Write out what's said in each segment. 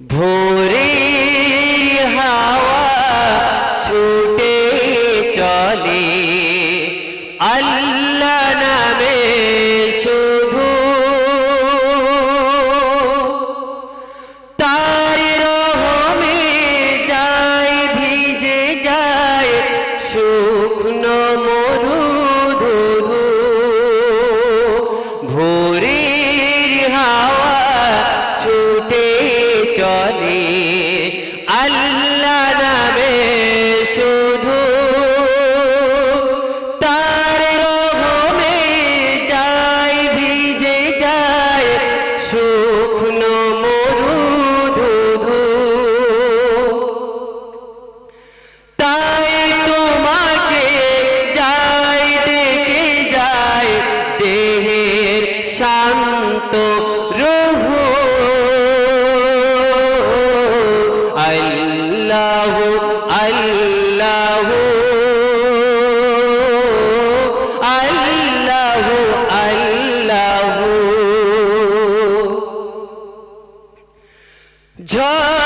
भोरे हवा छूटे चले। अल्लाह में কখনো ঝড়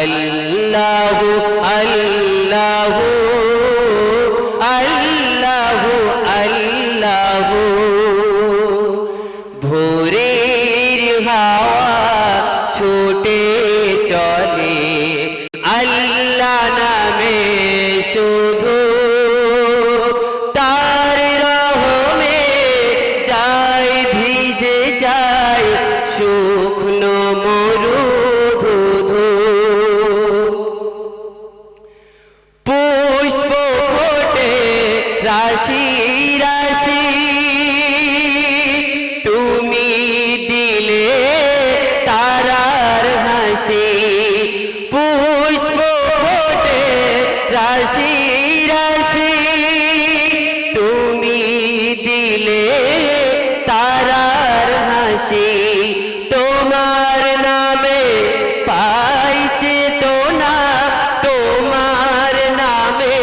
আল্লাহ আল্লাহ আল্লাহ আল্লাহ। ভোরের হাওয়া ছোটে আছি তোমার নামে পাই চেতনা তোমার নামে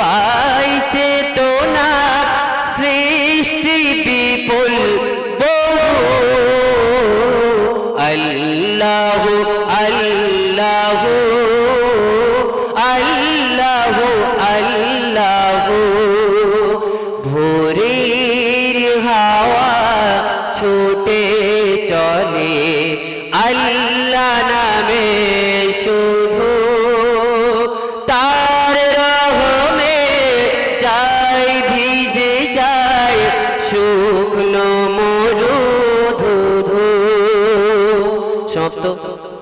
পাই চেতনা সৃষ্টি বিপুল বহু আল্লাহ